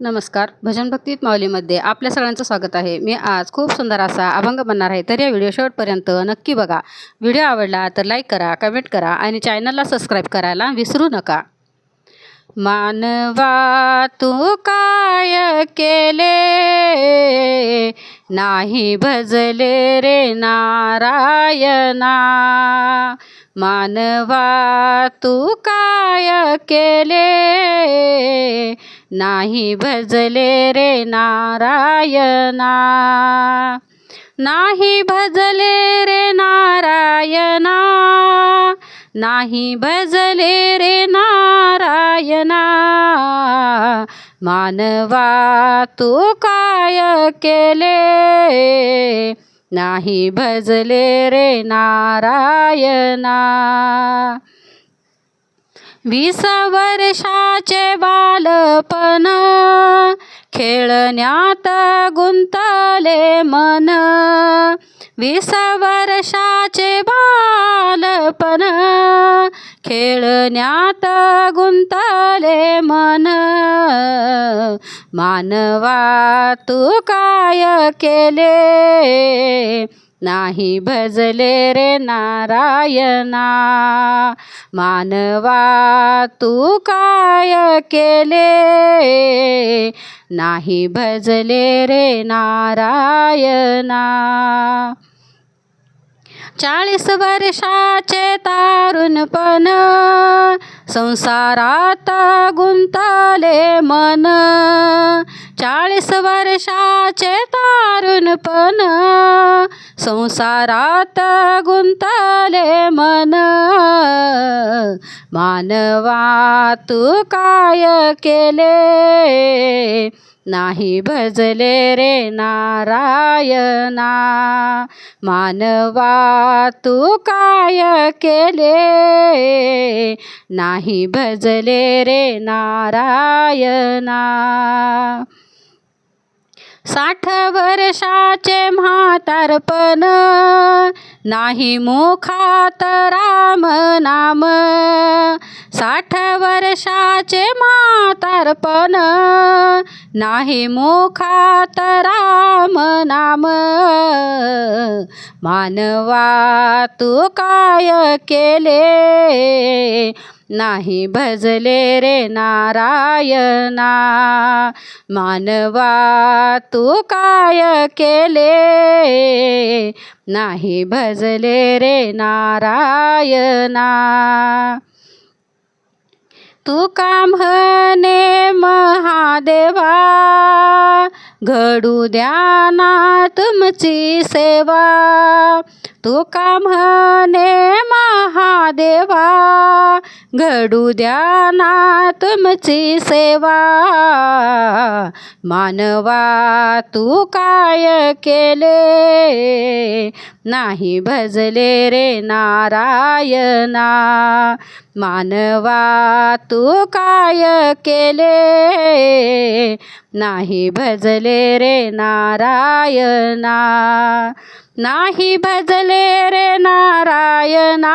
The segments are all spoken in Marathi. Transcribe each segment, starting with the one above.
नमस्कार. भजन भक्तीत माऊलीमध्ये आपल्या सगळ्यांचं स्वागत आहे. मी आज खूप सुंदर असा अभंग बनणार आहे तर या व्हिडिओ शेवटपर्यंत नक्की बघा. व्हिडिओ आवडला तर लाईक करा कमेंट करा आणि चॅनलला सबस्क्राईब करायला विसरू नका. मानवा तू काय केले? नाही भजले रे नारायणा. मानवा तू काय केले? नाही भजले रे नारायणा. नाही भजले रे नारायणा. नाही भजले रे नारायणा. मानवा तू काय केले? नाही भजले रे नारायणा. वीस वर्षाचे बालपण. खेळण्यात गुंतले मन. वीस वर्षाचे बालपण. खेळण्यात गुंतले मन. मानवा तू काय केले? नाही भजले रे नारायणा. मानवा तू काय केले? नाही भजले रे नारायणा. चाळीस वर्षाचे तारुणपण संसारात गुंतले मन. चाळीस वर्षाचे तारुणपण संसारात गुंतले मन. मानवा तू काय केले? नाही भजले रे नारायणा. मानवा तू काय केले? नाही भजले रे नारायणा. साठ वर्षाचे म्हातारपण नाही मुखात राम नाम. साठ वर्षाचे म्हातारपण नाही मुखात राम नाम. मानवा तू काय केले? नाही भजले रे नारायणा. मानवा तू काय केले? नाही भजले रे नारायणा. तू का म्हणे महादेवा? घडू द्या ना तुमची सेवा. तू म्हणे महादेवा? घडू द्या ना तुमची सेवा. मानवा तू काय केले? नाही भजले रे नारायणा. मानवा तू काय केले? नाही भजले रे नारायणा. नाही भजले रे नारायणा.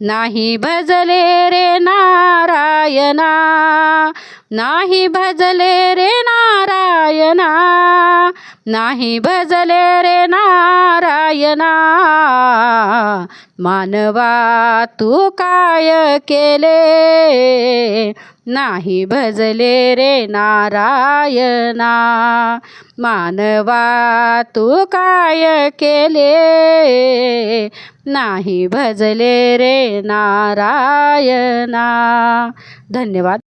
नाही भजले रे नारायणा. नाही भजले रे नारायणा. नाही भजले रे ना नारायणा मानवा तू काय केले? नाही भजले रे नारायणा मानवा तू काय केले? नाही भजले रे नारायणा. धन्यवाद.